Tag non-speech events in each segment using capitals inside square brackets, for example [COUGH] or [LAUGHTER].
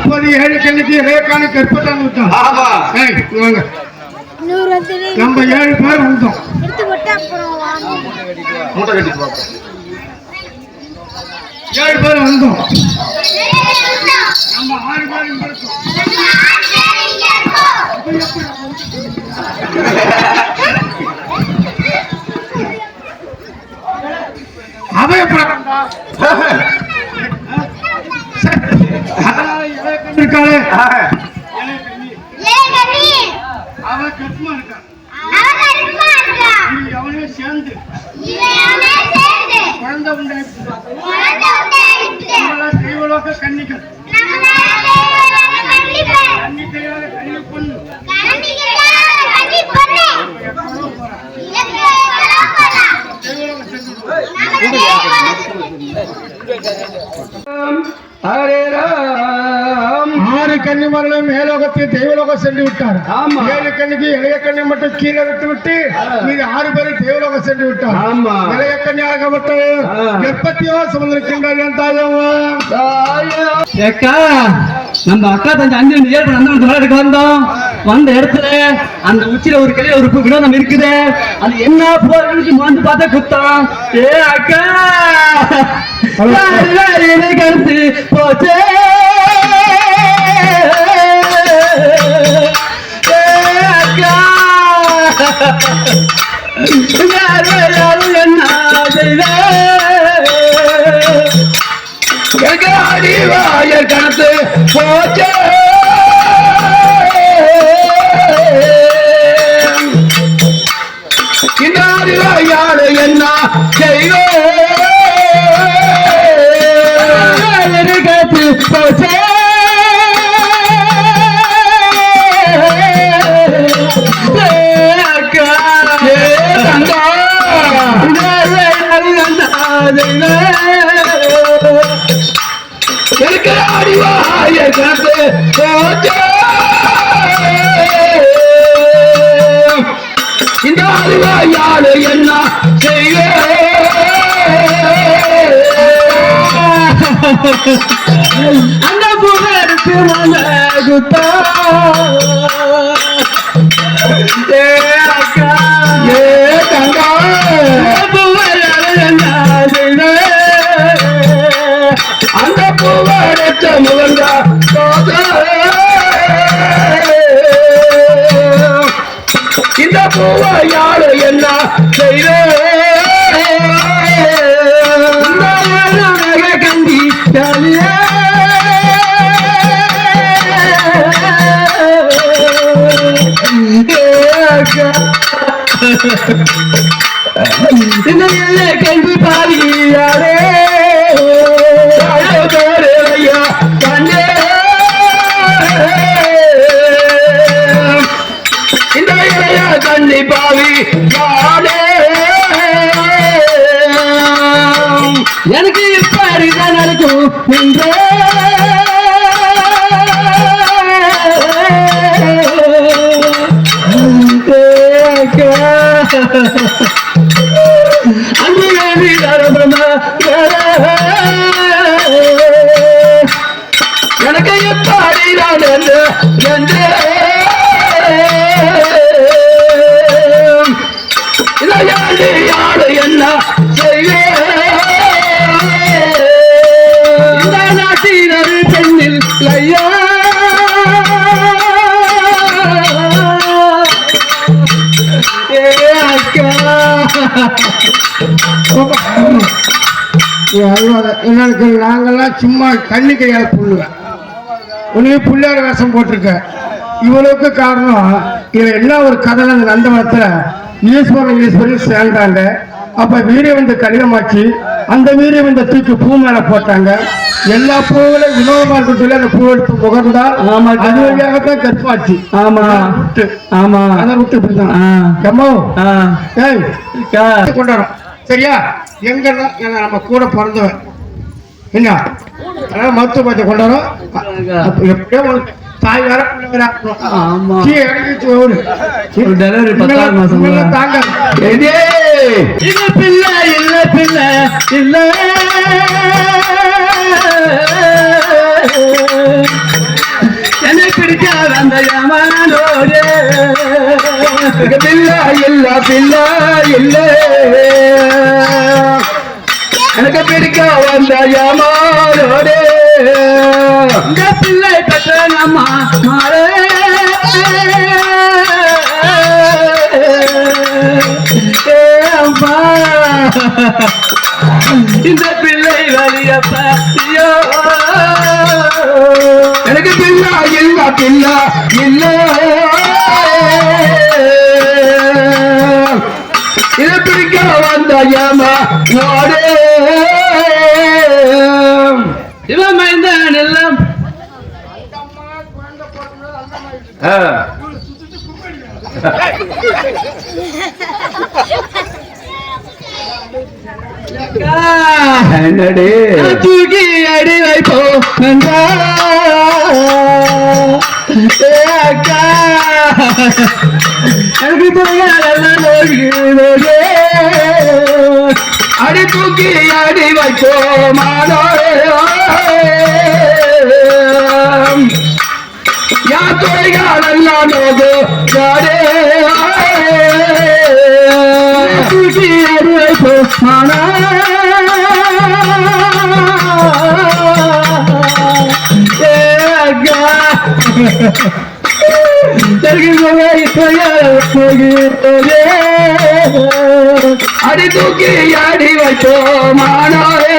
அப்போது ஏழு கண்ணுக்கு வாங்க இன்னொரு வந்து நம்ம ஏழு பேர் வந்தோம். ஏழு பேர் வந்தோம். நம்ம ஆறு பேர் இங்க [LAUGHS] இருக்காளே? அவ கட்டுமா இருக்கா? அவனே சேர்ந்து. குழந்தை உண்டாயிட்டு நம்மளா தெய்வலோக கன்னிகள். கன்னி தெய்வால கன்னி பொண்ணு தெய்வலோக சென்று ஹரே ராம் கன்னிமார்களும் மேலோகத்தை தெய்வலோகம் சென்று விட்டார். ஆமா. ஏழு கண்ணிக்கு இளைய கண்ணி மட்டும் கீழே விட்டு விட்டு மீது ஆறு பேரை தெய்வலோகம் சென்று விட்டார். ஆமா. இளைய கன்னியாகப்பட்ட ஆ. எப்பத்தியோ சுமந்திருக்கின்ற என் தாயம்மா ஏக்கா நம்ம அக்கா தஞ்சை அஞ்சு ஏழு அந்த விளையாட்டுக்கு வந்தோம். வந்த இடத்துல அந்த உச்சியில ஒரு கிளை ஒரு வினோதம் இருக்குது. அது என்ன போறதுக்கு வந்து பார்த்தா குத்தம். ஏ அக்கா! கருத்து போச்சே? ஏ அக்கா யாரு யாரு என்ன செய்த எங்காடி வாய கணத்து போச்சே இந்த அறிவாயாடு என்ன செய்வே அந்த புகழுக்கு மலகுத்தா ஏ அக்கா ஏ பூவரச்ச இந்த பூவை யாரு என்ன செய்வே கண்டி கல்வி என்றே எனக்கு எப்படி நான் என்று யாரு என்ன எனக்கு நாங்கெல்லாம் சும்மா கண்ணி கையால் புள்ளுவேன் உனக்கு புள்ளையார் வேஷம் போட்டிருக்க. இவளுக்கு காரணம் இதுல என்ன ஒரு கதை அந்த நந்தவனத்துல ஈஸ்வரன் ஈஸ்வரி சேர்ந்தாங்க. அப்ப வீரியவந்த கடிதமாக்கி அந்த வீரியவந்த தூக்கி பூ மேல போட்டாங்க. எல்லா பூவிலும் வினோதமா இருக்கும் சொல்லி அந்த பூ எடுத்து முகர்ந்தால் ஆமா. அது வழியாகத்தான் கற்பாச்சு ஆமா. ஆமா. அதை விட்டு இப்படிதான் ஆ. எம்மோ ஆ. ஏய் கொண்டாடும் சரியா? எங்கன்னா நம்ம கூட பிறந்தவன். என்ன? அதனால மருத்துவ பத்தி கொண்டாடும் எப்படியோ தாய் வேற delivery பத்தாவது மாசம். தாங்க. இது பிள்ளை இல்ல பிள்ளை இல்ல. வந்த யமனோடு. பிள்ளை இல்ல பிள்ளை இல்ல. எனக்கு பிடிக்க வந்த யமானோடு இந்த பிள்ளை பெற்ற நம்ம மாறே. இந்த பிள்ளை வலியப்ப எனக்கு பிள்ளை இல்ல பிள்ளை இல்லை. இது பிடிக்க வந்த யமானோடு இவன் மைந்தன் எல்லாம் என்னடி தூக்கி அடி வைப்போம் அக்கா. எனக்கு புரியல அடி தூக்கி அடி வைப்போமானோரே யா வைப்போம் ஏ அக்கா எனக்கு புரியல அடி தூக்கி அடி வைப்போமானோரே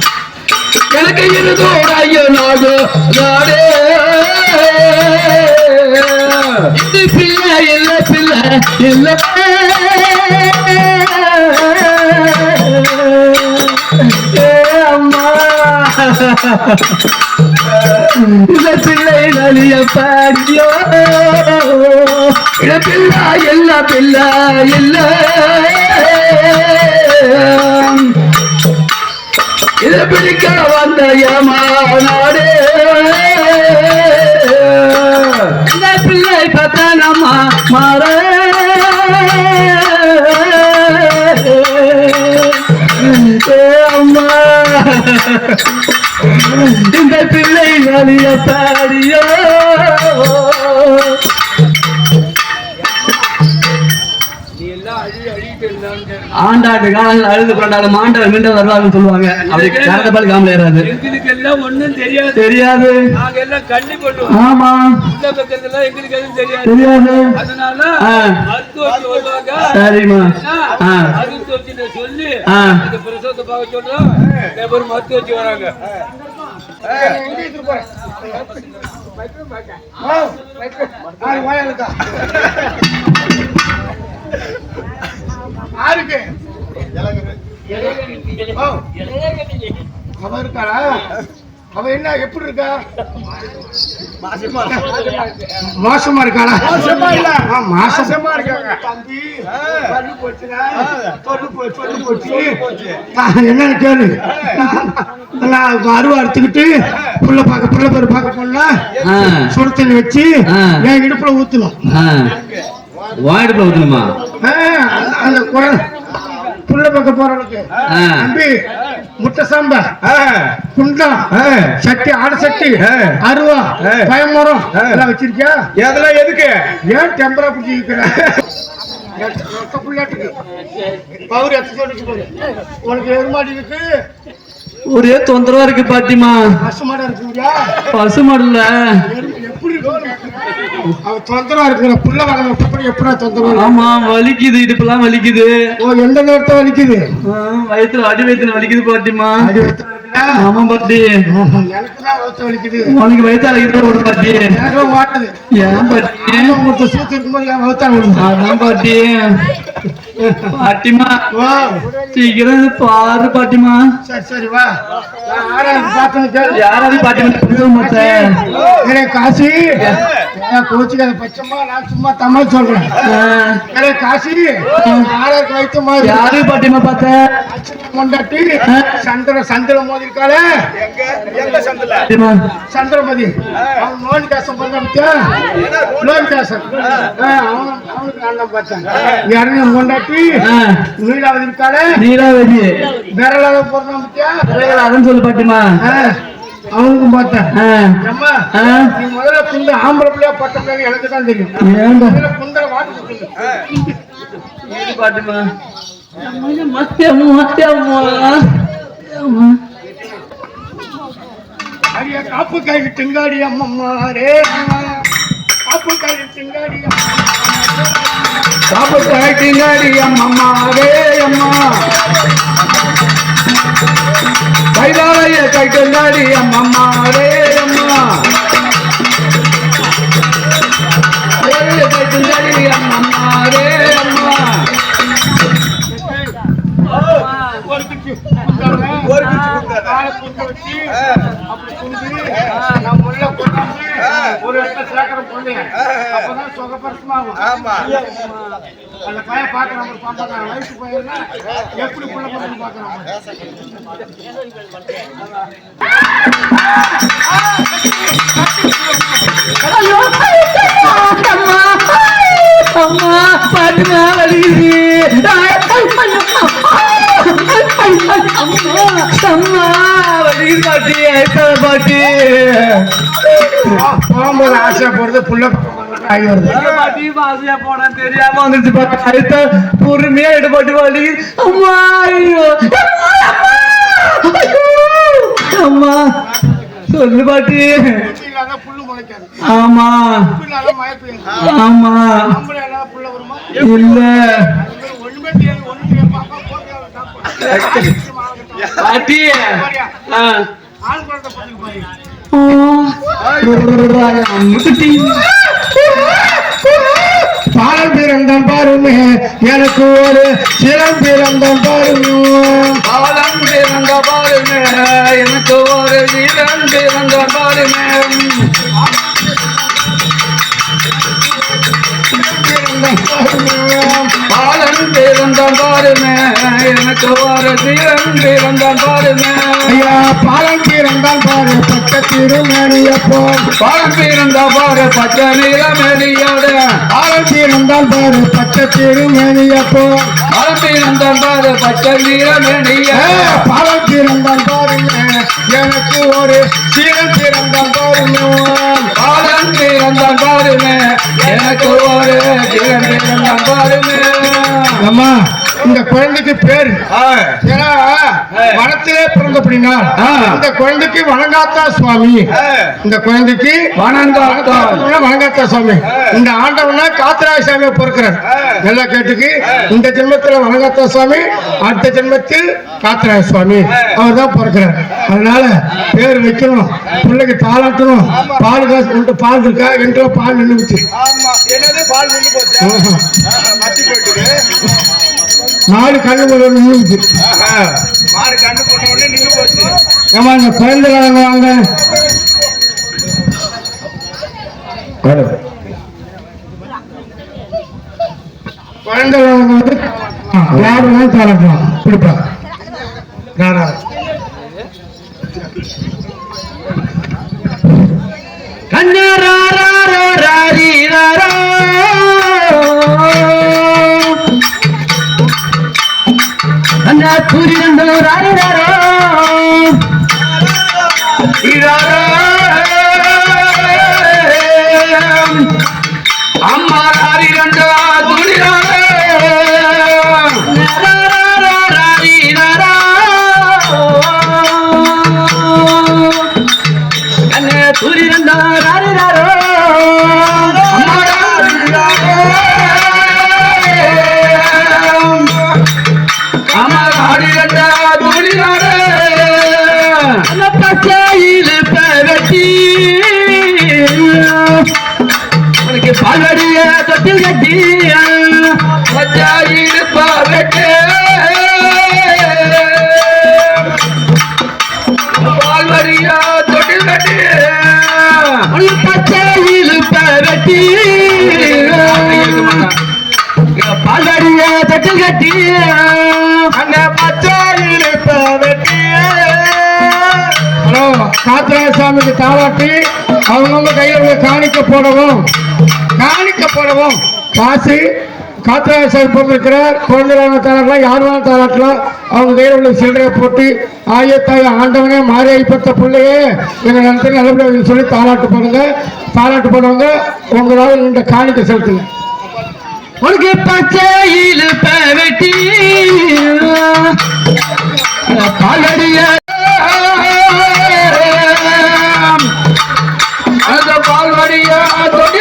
எனக்கு தோடாய நாடு. நாடே. இது பிள்ளை இல்ல பிள்ளை இல்ல. பிள்ளை நலிய பாடியோ. பிள்ளை பிள்ளை இல்ல. இது பிடிக்க வந்த யமானாடே இந்த பிள்ளை பார்த்தா நம்ம மாற அம்மா. இந்த பிள்ளை நலிய பாடியோ? ஆண்டாண்டு காலங்கள் அழுது கொண்டாலும் ஆண்டவர் மீண்டும் வருவாங்கன்னு சொல்லுவாங்க. அப்படி பால் காமல ஏறாது. எங்களுக்கெல்லாம் ஒண்ணும் தெரியாது. தெரியாது. நாங்க எல்லாம் கண்ணி பண்ணுவோம் ஆமா. உள்ள பக்கத்துல எங்களுக்கு எதுவும் தெரியாது. தெரியாது. அதனால ஆ. மருத்துவத்தை வருவாங்க சரிம்மா. மருத்துவத்தை சொல்லி. இந்த பிரசவத்தை பார்க்க சொல்றோம் ஒரு மருத்துவச்சி வராங்க. யாருக்கு. அவ இருக்காளா அவ என்ன எப்படி இருக்கா? மோசமா இருக்காளா? மோசமா இல்ல. மாசமா. இருக்காங்க. தம்பி. சொல்லு போச்சு. சொல்லு போச்சு என்னன்னு கேளு. அருவா அறுத்துக்கிட்டு புள்ள பார்க்க புள்ள பேர் பார்க்க போனா ஆ. சுடு தண்ணி வச்சு. என் இடுப்புல ஊத்தணும். ஆ. வாயிடுப்புல ஊத்தணுமா? அந்த குழந்தை புள்ள பார்க்க போறவனுக்கு. தம்பி முட்டை சாம்பா குண்டம் சட்டி ஆட சட்டி அருவா பயமரம் எல்லாம் வச்சிருக்கியா? இதெல்லாம் எதுக்கு? ஏன் டெம்பரா பிடிச்சி இருக்கிற பவர் எத்த சொல்லிட்டு போடு. உனக்கு எருமாடி இருக்கு. ஒரே தொந்தரவா இருக்கு பாட்டிமா பசுமாடா அவ தொந்தரவா இருக்கிற புள்ள வளர்ந்த எப்படி தொந்தரவு? ஆமா வலிக்குது இடுப்புலாம் வலிக்குது. ஓ எந்த நேரத்தை வலிக்குது? வயித்துல அடி வயித்துல வலிக்குது பாட்டிமா? ஆமா பாட்டி. வயிற்று உனக்கு வயித்தால இருக்கிற ஒரு பாட்டி. ஏன் பாட்டி? ஒருத்த சூத்து இருக்கும்போது பாட்டி. பாட்டிமா ஓ சீக்கிரம் பாரு பாட்டிமா சரி சரி வா. நான் யாராவது பாட்டிமா காசி. கோச்சுக்காத பச்சம்மா நான் சும்மா தமிழ் சொல்றேன். காசி ஆறாவது வைத்தமா யாரு பாட்டிமா பார்த்த? கொண்டாட்டி சந்திர சந்திர மோதிருக்காளே பாட்டிமா சந்திரமதி அவன் நோன் கேசம் பண்ண நோன் கேசம் அவன் அவனுக்கு அண்ணன் பார்த்தேன். இறங்க கொண்டாட்டி நீலாவதி நீலாவதி. விரலாத போறான் பத்தியா? அதன்னு சொல்லு பாட்டிமா. அவனுக்கும் பார்த்தேன் அம்மா. நீ முதல்ல குந்த ஆம்பளை பிள்ளையா பட்ட எனக்கு தான் தெரியும். குந்தர வாட்டு பாட்டிமா மத்தியம்மா மத்தியம்மா அடிய காப்பு காய் திங்காடி அம்மம்மா ரே அம்மா. காப்பு காய் திங்காடி காப்பு அம்மம்மா ரே அம்மா கைதாலைய கைக்கங்காடி அம்மம்மா ரே அம்மா அம்மம்மா ரே அம்மா ஒரு குச்சி அப்படி உள்ள கொண்டாந்து ஒரு இடத்துல சேர்க்கிற பொண்ணு. அப்பதான் சுகப்பிரசமாகும். அந்த பையன் பார்க்கறான் ஒரு பம்பக்காரன் வயசு பையன்னா எப்படி புள்ள பக்கம் பார்க்கறான் அம்மா பாட்டிமா வலிக்குது அம்மா வலிக்குது பாட்டி ஐத்தாத பாட்டி போகும்போது ஆசையா போறது புள்ள ஆகி வருது. பாட்டி போனா தெரியாம வந்துருச்சு பாட்டி ஐத்த பொறுமையா எடுபாட்டு வலிக்குது அம்மா ஐயோ. அம்மா சொல்லு பாட்டி. ஆமா. ஆமா. இல்ல. பாட்டி. பாலம் பிறந்தான் பாருமே எனக்கு ஒரு சிலம் பிறந்தான் பாருமே. பாலம் பிறந்த பாருங்க எனக்கு ஒரு வீரன் பிறந்த பாருங்க பாலன் பிறந்த பாருங்க எனக்கு ஒரு வீரன் பிறந்த பாருங்க ஐயா பாலம் பிறந்தான் பாரு பட்ட திருமணியப்போ பாலம் பிறந்த பாரு பச்சை நிலமெலியோட பாலம் பிறந்தான் பாரு பட்ட திருமணியப்போ பாலம் பிறந்த பாரு பச்சை நிலமெலிய பாலம் பிறந்தான் பாருங்க எனக்கு ஒரு சீரன் பிறந்தான் பாருங்க. பாலம் பிறந்த பாருங்க. எனக்கு ஒரு வீரன் பிறந்த பாருங்க. அம்மா. இந்த குழந்தைக்கு பேரு ஏன்னா வனத்திலே பிறந்த அப்படின்னா இந்த குழந்தைக்கு வணங்காத்தா சுவாமி. இந்த குழந்தைக்கு வணங்காத்தா. வணங்காத்தா சுவாமி. இந்த ஆண்டவனா காத்தராய சாமியை பிறக்கிறார். நல்லா கேட்டுக்கு. இந்த ஜென்மத்துல வணங்காத்தா சுவாமி அடுத்த ஜென்மத்தில் காத்தராய சுவாமி. அவர் தான் பிறக்கிறார். அதனால பேர் வைக்கணும். பிள்ளைக்கு தாளாட்டணும் பால் காசு உண்டு பால் இருக்கா? என்று பால் நின்றுச்சு பால் நின்று போச்சு? நாலு கண்ணு முதல் நின்றுச்சு மாடு கண்ணு போட்ட உடனே நின்று போச்சு ஏமா இந்த குழந்தை வாங்க. வாங்க குழந்தை வாங்க வந்து யாரு வேணாலும் தாளக்கலாம் பிடிப்பா கண்ணா கூறினந்தோ ராரிராரோ. அம்மா ஆரி பால்வரியா தொட்டில் கட்டி பச்சாயில் பாவட்டு ஹலோ காத்திராயசாமிக்கு தாளாட்டி அவங்கவுங்க கையில் உள்ள காணிக்க போடவும் காணிக்க போடவும். காசு காத்திராயசாமி பிறந்திருக்கிறார் குழந்தைகளான தாளாட்டலாம் வேணாலும் தாளாட்டலாம் அவங்க கையில் உள்ள சில்லறையை போட்டு ஆயத்தாய் ஆண்டவனே மாறி ஐப்பத்த பிள்ளையே எங்கள் நிலத்தில் நல்லபடியாக சொல்லி தாளாட்டு பண்ணுங்க. தாளாட்டு பண்ணுவாங்க. உங்களால் இந்த காணிக்கை செலுத்துங்க. உனக்கு பச்சையில் பெரட்டி பால்வடிய அந்த பால்வடியா தொடி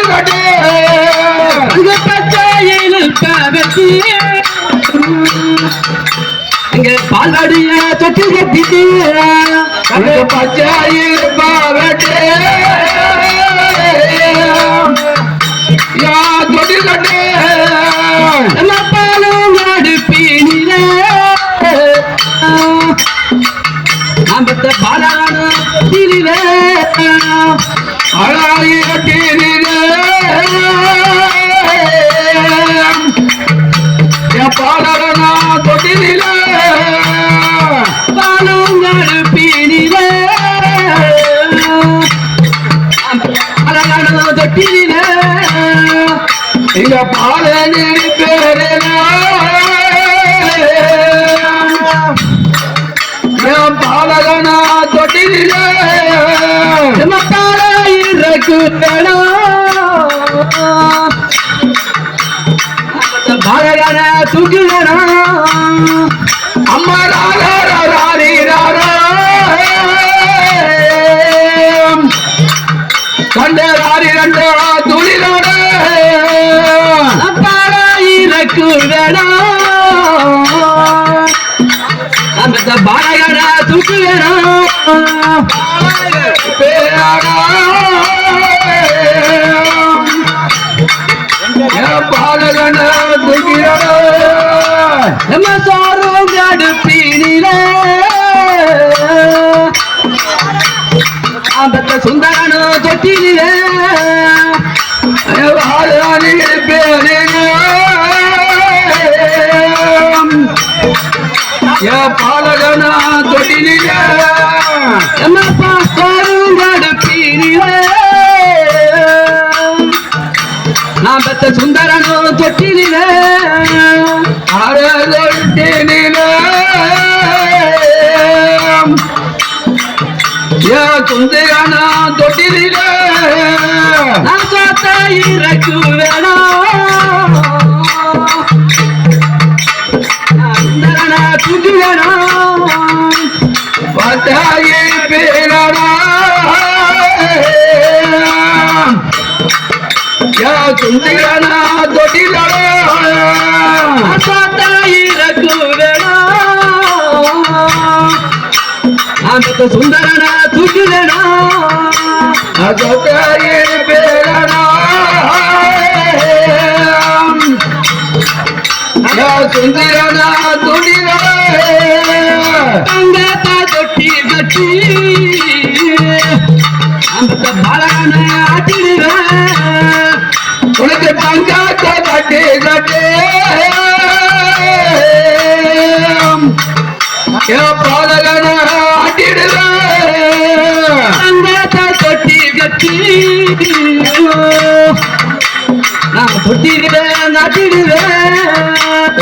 அங்க பச்சையில் பெரட்டி அங்க பால்வடிய தொட்டில் கட்டி அந்த பச்சாயில் நம்ம சோறும் அடுப்பினில அந்த சுந்தரனு தொட்டிலே பாலகனா தொட்டில நம்ம சோறும் அடுப்பினிலே நான் பெத்த சுந்தரனு அரதொட்டினில குந்தையானா தொட்டில நான் இறக்கு வேணும் சுந்தரன தூக்கி நான் பெத்த சுந்தரன தூக்கி வேணும் அதோட்டாயி பேரடா யா குந்தையானா தொட்டில தங்கத்தா தொட்டி கட்டி அந்த பாலன ஆட்டிடுவேன் உனக்கு தங்காத்த கட்டி கட்டி நான் தொட்டிடுவேன் நாட்டிடுவேன்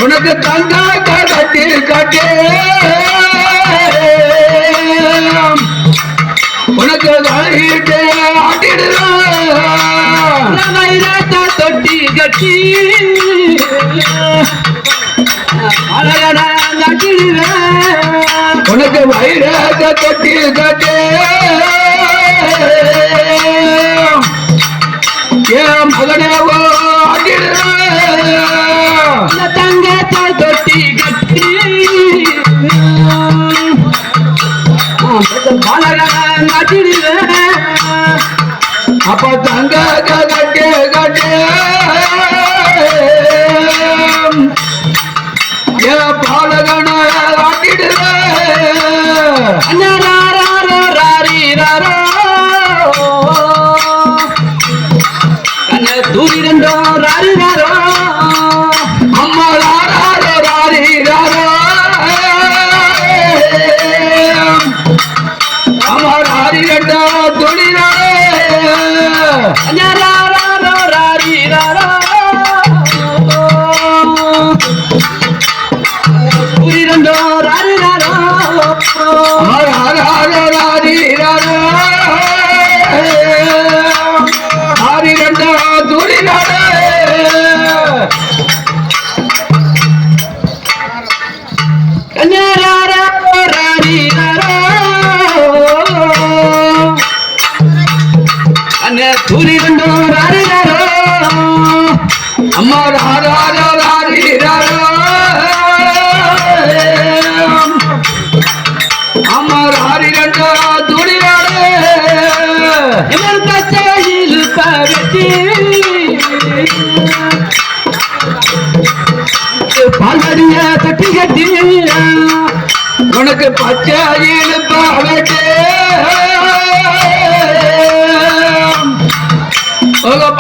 உனக்கு தங்காத்த கட்டி கட்டி உனக்கு வாங்கிட்டு ஆட்டிடுவேன் தொட்டி கட்டி அழகன நட்டிடுவேன் உனக்கு வைராக தொட்டில் கட்டே என் மகனவோ ஆட்டிடுவேன் தொட்டி கட்டி அப்ப தங்க கட்டே கட்டே Nara. அம்மா பச்சையில் பகட்டி தட்டி கட்டி உனக்கு பச்சை இழுப்பாவட்டே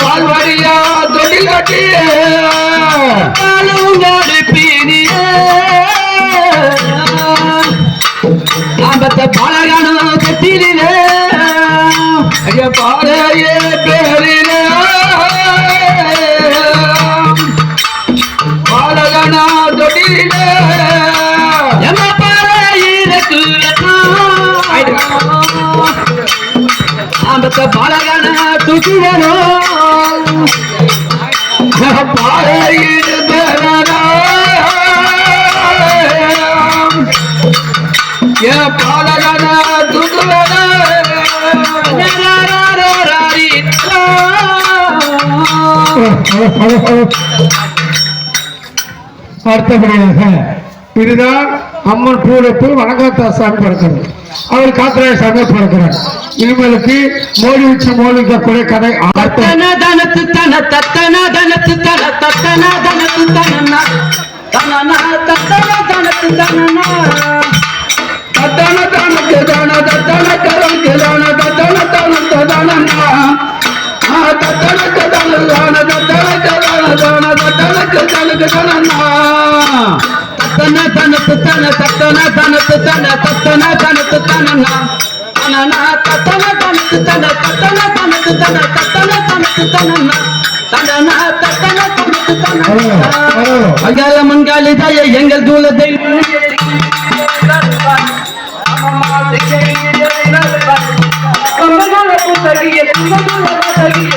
பால்வாடியா தொழில் கட்டி பாலுங்காடு பீனிய. ஆபத்த பாலகானோ கட்டிலே ஐயா பாலையே பேரில பாலகனா தொட்டிலே எம பாலையிலக்கு ஆபத்த பாலகான தூக்கிடனோ பாலையில் அடுத்தபடியாக இதுதான் அம்மன் பூரப்பு வணங்காத்தா சாமி படுக்கிறது. அவர் காத்திராய சாமி படுக்கிறார். இவங்களுக்கு மோடி வச்சு மோதிக்கக்கூடிய கதை அடுத்த தன தனத்து தன தத்தன தனத்து தன தத்தன தனத்து தனனா தத்தன தனத்து தனனா. தத்தன தனக்கு தான தத்தன கரக்கு தான தத்தன தனக்கு தானண்ணா ஆ தத்தனக்கு தான தான தத்தனக்கு தான தான தத்தனக்கு தனக்கு தானண்ணா தத்தன தனத்து தன தத்தன தனத்து தன தத்தன தனத்து தனனா தனனா தத்தன தன தத்தன தனத்து தன தத்தன தனத்து தனனா தனனா தத்தன தனத்து தனனா தாய எங்கள் தூள தெய்வம் புது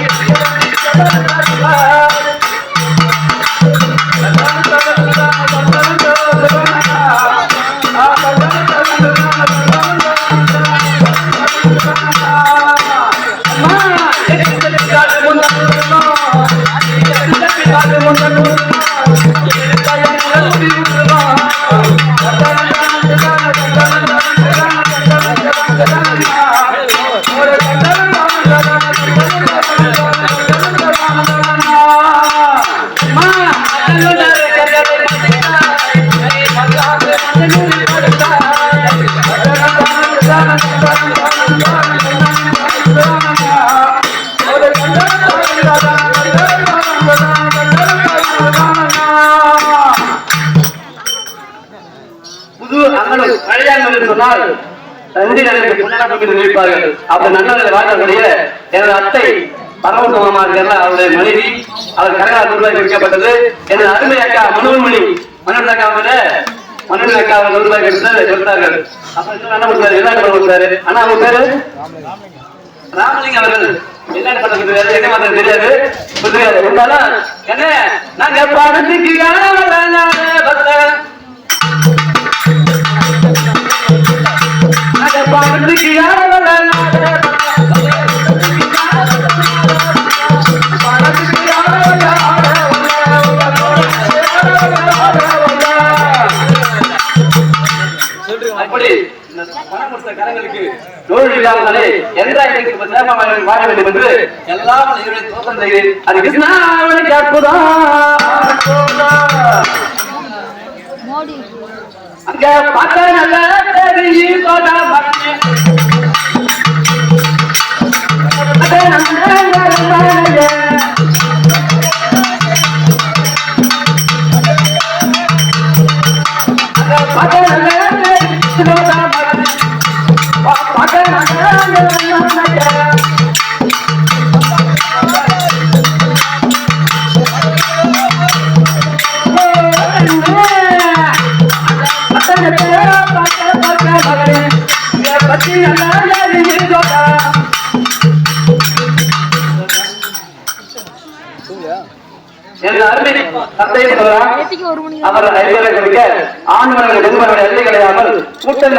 இருப்பார்கள் நினைப்பார்கள் அப்படி நன்னதில் வாழக்கூடிய எனது அத்தை பரமசுமமா இருக்கிற அவருடைய மனைவி அவர் கனகா ரூபாய் கொடுக்கப்பட்டது எனது அருமை அக்கா மனோன்மணி மன்னன் அக்கா அவங்கள மன்னன் அக்கா அவர் நூறு ரூபாய் கொடுத்து கொடுத்தார்கள். அப்ப என்ன கொடுத்தாரு வெளிநாட்டு கொடுத்தாரு. அண்ணா அவங்க பேரு? ராமலிங்க அவர்கள். என்ன கரங்களுக்கு தோல்வி இல்லாமலே எல்லா இடங்களுக்கு நேரமாக வாழ வேண்டும் என்று எல்லாம் இவரை தோற்றம் செய்கிறேன் அது கிருஷ்ணாவனுக்கு அற்புதம். மோடி. அங்க பார்த்தா நல்லா தெரியும் அவர்கள் நெருக்கடிக்க ஆண்களுக்கு எதிர்வருடைய எல்லை கிடையாமல் கூட்டல்